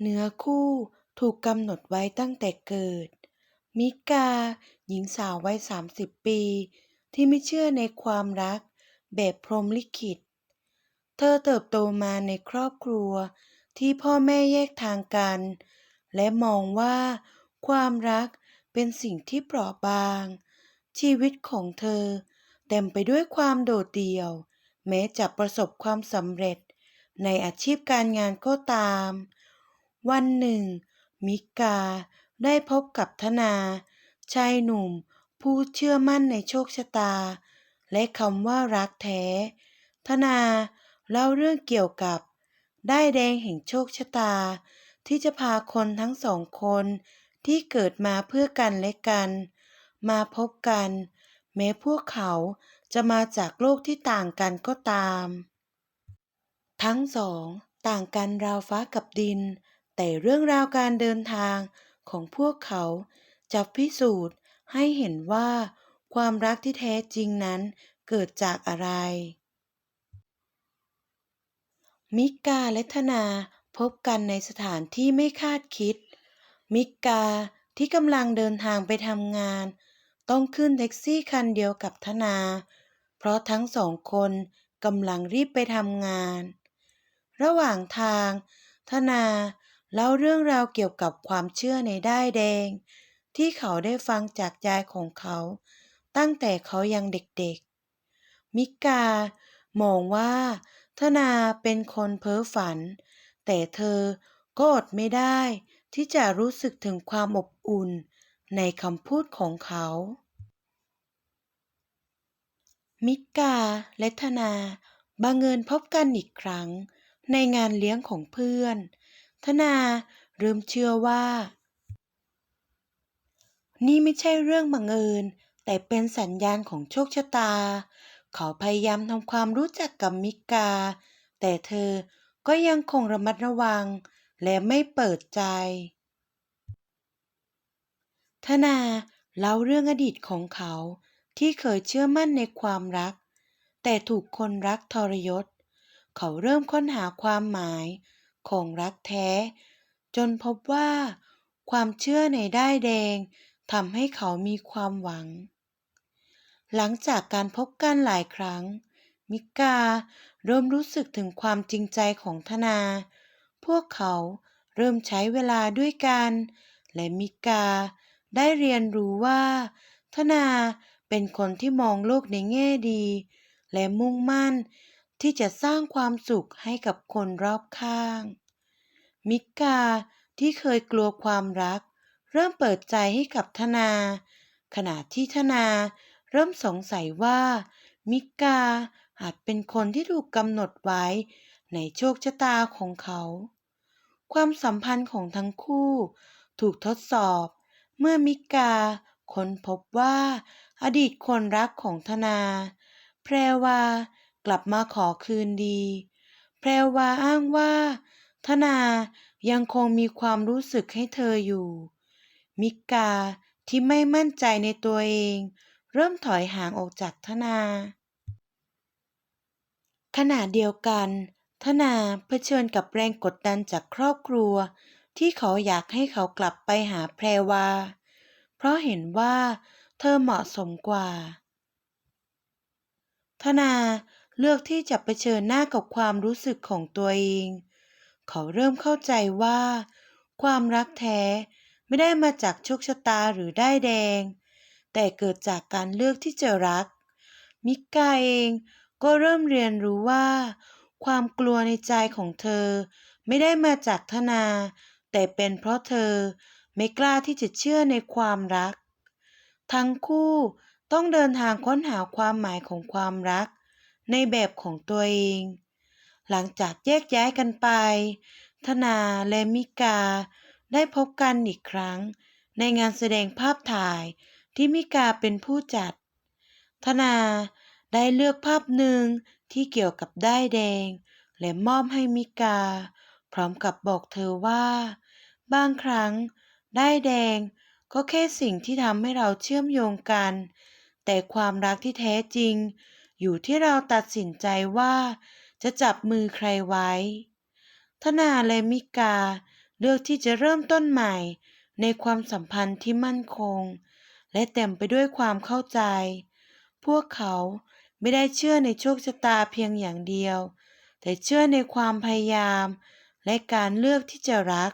เนื้อคู่ถูกกำหนดไว้ตั้งแต่เกิด มิกา หญิงสาววัย 30 ปี ที่ไม่เชื่อในความรักแบบพรหมลิขิต เธอเติบโตมาในครอบครัวที่พ่อแม่แยกทางกัน และมองว่าความรักเป็นสิ่งที่เปราะบาง ชีวิตของเธอ เต็มไปด้วยความโดดเดี่ยว แม้จะประสบความสำเร็จในอาชีพการงานก็ตาม วันหนึ่ง มิกาได้พบกับธนา ชายหนุ่มผู้เชื่อมั่นในโชคชะตา และคำว่ารักแท้ ธนาเล่าเรื่องเกี่ยวกับได้แดงแห่งโชคชะตา ที่จะพาคนทั้งสองคนที่เกิดมาเพื่อกันและกัน มาพบกัน แม้พวกเขาจะมาจากโลกที่ต่างกันก็ตาม ทั้งสอง ต่างกันราวฟ้ากับดิน แต่เรื่องราวการเดินทางของพวกเขาจะพิสูจน์ให้เห็นว่าความรักที่แท้จริงนั้นเกิดจากอะไร มิกาและธนาพบกันในสถานที่ไม่คาดคิด มิกาที่กำลังเดินทางไปทำงาน ต้องขึ้นแท็กซี่คันเดียวกับธนา เพราะทั้งสองคนกำลังรีบไปทำงาน ระหว่างทาง ธนา เล่าเรื่องราวเกี่ยวกับความเชื่อในด้ายแดง ที่เขาได้ฟังจากยายของเขา ตั้งแต่เขายังเด็กๆ มิกามองว่าธนาเป็นคนเพ้อฝัน แต่เธอก็อดไม่ได้ที่จะรู้สึกถึงความอบอุ่นในคำพูดของเขา มิกาและธนาบังเอิญพบกันอีกครั้งในงานเลี้ยงของเพื่อน ธนาเริ่มเชื่อว่า นี่ไม่ใช่เรื่องบังเอิญ แต่เป็นสัญญาณของโชคชะตา เขาพยายามทำความรู้จักกับมิกา แต่เธอก็ยังคงระมัดระวัง และไม่เปิดใจ ธนาเล่าเรื่องอดีตของเขาที่เคยเชื่อมั่นในความรัก แต่ถูกคนรักทรยศ เขาเริ่มค้นหาความหมาย ของรักแท้ จนพบว่าความเชื่อในด้ายแดงทำให้เขามีความหวัง หลังจากการพบกันหลายครั้ง มิกาเริ่มรู้สึกถึงความจริงใจของธนา พวกเขาเริ่มใช้เวลาด้วยกัน และมิกาได้เรียนรู้ว่า ธนาเป็นคนที่มองโลกในแง่ดี และมุ่งมั่น ที่จะสร้างความสุขให้กับคนรอบข้าง มิกาที่เคยกลัวความรัก เริ่มเปิดใจให้กับธนา ขณะที่ธนาเริ่มสงสัยว่า มิกาอาจเป็นคนที่ถูกกำหนดไว้ในโชคชะตาของเขา ความสัมพันธ์ของทั้งคู่ ถูกทดสอบ เมื่อมิกาค้นพบว่า อดีตคนรักของธนา แพรวา กลับมาขอคืนดี แพรวาอ้างว่า ธนายังคงมีความรู้สึกให้เธออยู่ มิกาที่ไม่มั่นใจในตัวเอง เริ่มถอยห่างออกจากธนา ขณะเดียวกัน ธนาเผชิญกับแรงกดดันจากครอบครัว ที่เขาอยากให้เขากลับไปหาแพรวา เพราะเห็นว่าเธอเหมาะสมกว่า ธนา เลือกที่จะเผชิญหน้ากับความรู้สึกของตัวเอง เขาเริ่มเข้าใจว่า ความรักแท้ไม่ได้มาจากโชคชะตาหรือได้แดง แต่เกิดจากการเลือกที่จะรัก มิกาเองก็เริ่มเรียนรู้ว่า ความกลัวในใจของเธอ ไม่ได้มาจากธนา แต่เป็นเพราะเธอไม่กล้าที่จะเชื่อในความรัก ทั้งคู่ต้องเดินทางค้นหาความหมายของความรัก ในแบบของตัวเอง หลังจากแยกย้ายกันไป ธนาและมิกาได้พบกันอีกครั้ง ในงานแสดงภาพถ่ายที่มิกาเป็นผู้จัด ธนาได้เลือกภาพหนึ่งที่เกี่ยวกับได้แดง และมอบให้มิกา พร้อมกับบอกเธอว่า บางครั้งได้แดงก็แค่สิ่งที่ทำให้เราเชื่อมโยงกัน แต่ความรักที่แท้จริง อยู่ที่เราตัดสินใจว่า จะจับมือใครไว้ ธนาและมิกาเลือกที่จะเริ่มต้นใหม่ ในความสัมพันธ์ที่มั่นคง และเต็มไปด้วยความเข้าใจ พวกเขาไม่ได้เชื่อในโชคชะตาเพียงอย่างเดียว แต่เชื่อในความพยายาม และการเลือกที่จะรัก